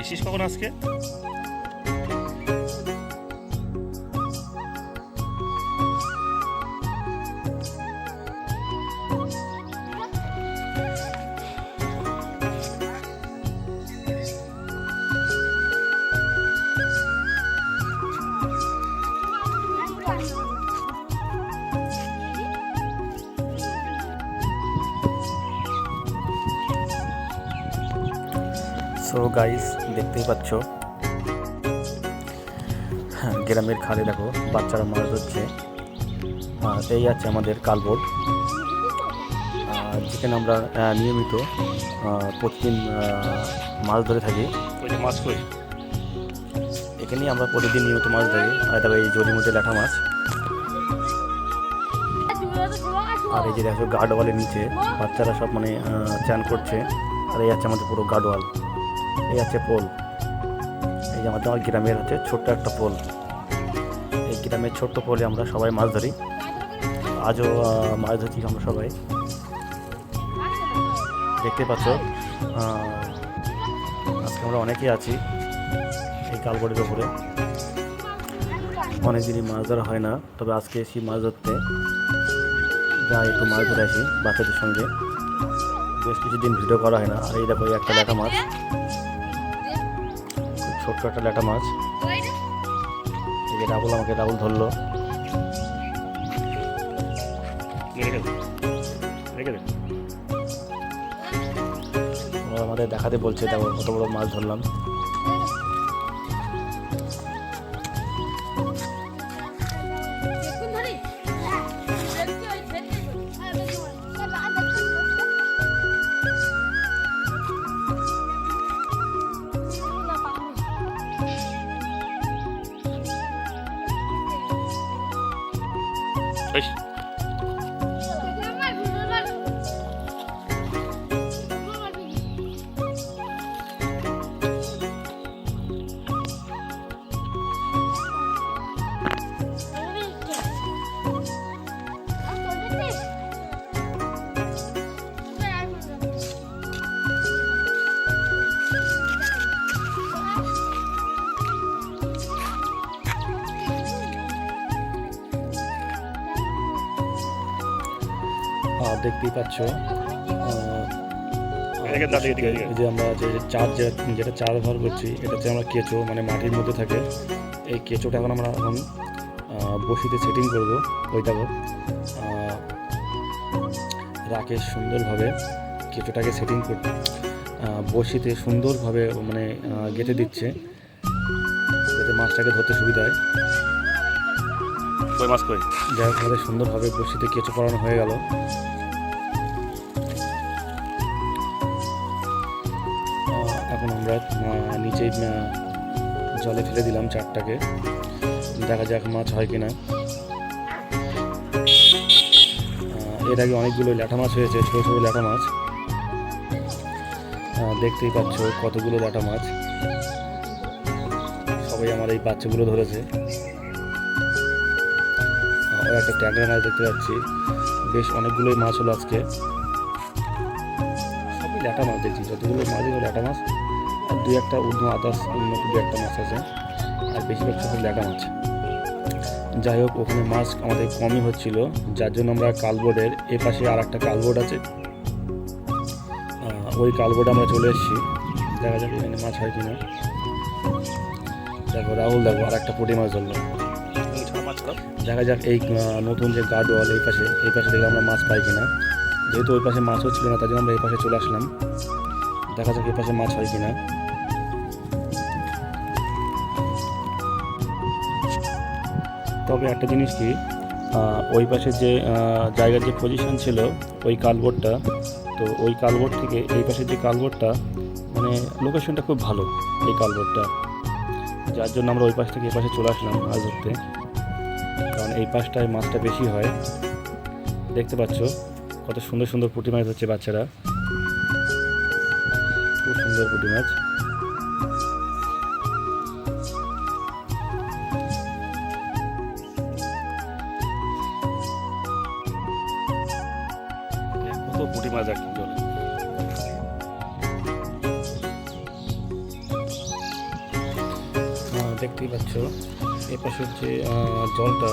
Axis কখন আজকে। So guys দেখতেই পাচ্ছ? হ্যাঁ, গ্রামের খালে দেখো বাচ্চারা মাছ ধরছে। আর এই আছে আমাদের কালবোর্ড। আর যেখানে আমরা নিয়মিত প্রতিদিন মাছ ধরে থাকি। মাছ কই? এখানেই আমরা প্রতিদিন নিয়মিত মাছ ধরি। আর তবে এই জলির মধ্যে ল্যাঠা মাছ। আর এই যে দেখো গার্ডওয়ালের নিচে বাচ্চারা সব মানে চান করছে। আর এই আছে আমাদের পুরো গার্ডওয়াল এই আছে পোল। এই যে আমাদের আমার গ্রামের হচ্ছে ছোট্ট একটা পোল। এই গ্রামের ছোট্ট পোলে আমরা সবাই মাছ ধরি। আজও মাছ ধরছি আমরা সবাই। দেখতে পাচ্ছ আজকে আমরা অনেকেই আছি এই কালবরের ওপরে। অনেক দিনই মাছ ধরা হয় না, তবে আজকে এসি মাছ ধরতে। যা একটু মাছ ধরে আসি বাচ্চাদের সঙ্গে। বেশ কিছুদিন ভিডিও করা হয় না, আর এই দেখো একটা ল্যাটা মাছ। ছোট্ট একটা ল্যাটা মাছ। এই যে আমাকে রাহুল ধরলো। আমাদের দেখাতে বলছে দেখো কত বড় মাছ ধরলাম। ওই দেখতেই পাচ্ছ। যে আমরা যে চার যে- যেটা চার ব্যবহার করছি এটা হচ্ছে আমরা কেঁচো মানে মাটির মধ্যে থাকে। এই কেঁচোটা এখন আমরা এখন বসিতে সেটিং করব ওই দেখো আহ, রাকেশ সুন্দরভাবে কেঁচোটাকে সেটিং করতে। বসিতে সুন্দরভাবে মানে গেঁথে দিচ্ছে। যাতে মাছটাকে ধরতে সুবিধা হয়। মাছ যাই হোক সুন্দরভাবে বসিতে কেঁচো পড়ানো হয়ে গেল। নিচেই জলে ফেলে দিলাম চারটাকে। দেখা যাক মাছ হয় কিনা। এর আগে অনেকগুলো ল্যাটা মাছ হয়েছে, ছোটো ছোটো ল্যাটা মাছ। দেখতেই পাচ্ছ কতগুলো ল্যাটা মাছ। সবাই আমার এই বাচ্চাগুলো ধরেছে। আর একটা ট্যাংরা মাছ দেখতে পাচ্ছি। বেশ অনেকগুলোই মাছ হলো আজকে। সবই ল্যাটা মাছ দেখছি, যতগুলো মাছ এগুলো ল্যাটা মাছ। দুই একটা উর্দু, আদার্স, অন্য দু একটা মাছ আছে আর বেশিরভাগ সব ল্যাটা মাছ যাই হোক, ওখানে মাছ আমাদের কমই হচ্ছিল, যার জন্য আমরা কালবোর্ডের এ পাশে আর একটা কালবোর্ড আছে। ওই কালবোর্ডে আমরা চলে এসেছি। দেখা যাক এখানে মাছ হয় কিনা। দেখো, রাহুল, দেখো আর একটা পুঁটি মাছ ধরলো। মাছ দেখা যাক এই নতুন যে গার্ড ওয়াল এই পাশে এই পাশে দেখে আমরা মাছ পাই কিনা। যেহেতু ওই পাশে মাছও ছিল না, তার জন্য আমরা এই পাশে চলে আসলাম। দেখা যাক এই পাশে মাছ হয় কিনা। তবে একটা জিনিস কি ওই পাশে যে জায়গার যে পজিশন ছিল, ওই কালবোর্ডটা, তো ওই কালবোর্ড থেকে এই পাশে যে কালবোর্ডটা মানে লোকেশনটা খুব ভালো, এই কালবোর্ডটা। যার জন্য আমরা ওই পাশ থেকে এই পাশে চলে আসলাম মাছ ধরতে। কারণ এই পাশটায় মাছটা বেশি হয়। দেখতে পাচ্ছ, কত সুন্দর সুন্দর পুঁটি মাছ হচ্ছে বাচ্চারা। খুব সুন্দর পুঁটি মাছ। কত পুঁটি মাছ একদম জলে দেখতেই পাচ্ছ এ পাশের যে জলটা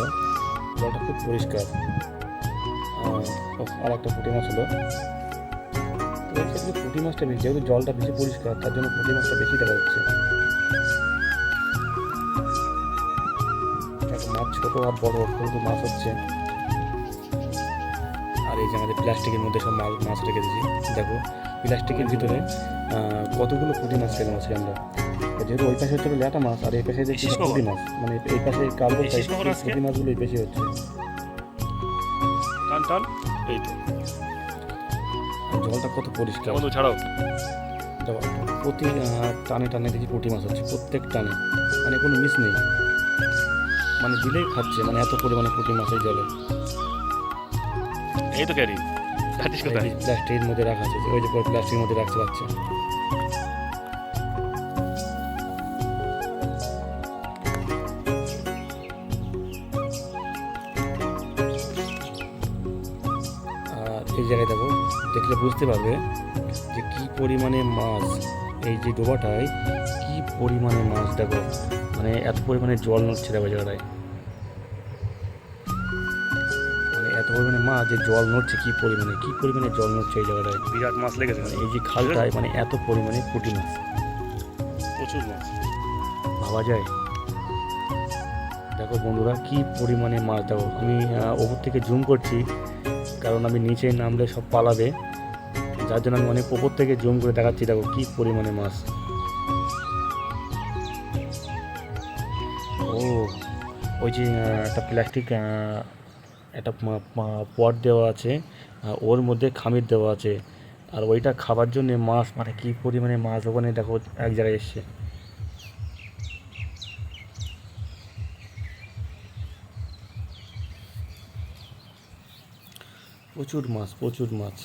জলটা খুব পরিষ্কার। আর একটা পুঁটি মাছ হলো। পুঁটি মাছটা বেশি, যেহেতু জলটা বেশি পরিষ্কার, তার জন্য পুঁটি মাছটা বেশি দেখা যাচ্ছে। দেখো মাছ ছোট আর বড়, কিন্তু মাছ হচ্ছে। আর এই যে আমাদের প্লাস্টিকের মধ্যে সব মাছ মাছ রেখে দিয়েছি। দেখো প্লাস্টিকের ভিতরে কতগুলো পুঁটি মাছ ফেলে মাছি আমরা যেহেতু ওই পাশে হচ্ছে ল্যাটা মাছ আর এই পাশে দেখছি পুঁটি মাছ মানে এই পাশে কালবো আজকে? পুঁটি মাছগুলোই বেশি হচ্ছে। টান টান। এই তো। জলটা কত পরিষ্কার। বন্ধু ছাড়াও। দেখো প্রতি টানে টানে দেখি পুঁটি মাছ হচ্ছে প্রত্যেক টানে। মানে কোনো মিস নেই। মানে দিলেই খাচ্ছে মানে এত পরিমাণে পুঁটি মাছের জলে। এই তো ক্যারি। যাচ্ছিস কোথায়? প্লাস্টিকের মধ্যে রাখা আছে, ওই যে প্লাস্টিকের মধ্যে রাখতে পারছে। আর এই জায়গায় দেখো, দেখলে বুঝতে পারবে যে কি পরিমাণে মাছ, এই যে ডোবাটায়, কি পরিমাণে মাছ দেখো। মানে এত পরিমাণে জল নড়ছে দেখো জায়গাটায়। এত পরিমাণে মাছ যে জল নড়ছে কি পরিমাণে কি পরিমাণে জল নড়ছে এই জায়গাটায়? বিরাট মাছ লেগেছে মানে এই যে খালটায় মানে এত পরিমাণে পুঁটি মাছ। প্রচুর মাছ। ভাবা যায়? দেখো বন্ধুরা কি পরিমাণে মাছ দেখো আমি ওপর থেকে জুম করছি কারণ আমি নিচে নামলে সব পালাবে। যার জন্য আমি অনেক ওপর থেকে জুম করে দেখাচ্ছি দেখো কি পরিমাণে মাছ। ও ওই যে একটা প্লাস্টিক একটা পট দেওয়া আছে ওর মধ্যে খামির দেওয়া আছে। আর ওইটা খাবার জন্য মাছ মানে কি পরিমাণে মাছ ওখানে দেখো, এক জায়গায় এসছে। প্রচুর মাছ প্রচুর মাছ।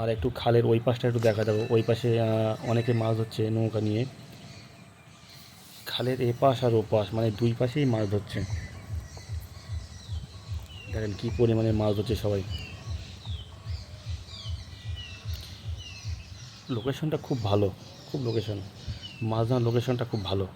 আর একটু খালের ওই পাশটা একটু দেখা দেবো ওই পাশে অনেকে মাছ ধরছে নৌকা নিয়ে। খালের এপাশ পাশ আর ওপাশ পাশ মানে দুই পাশেই মাছ ধরছে। দেখেন কী পরিমাণে মাছ ধরছে সবাই। লোকেশনটা খুব ভালো, খুব লোকেশন মাছ ধরার লোকেশনটা খুব ভালো।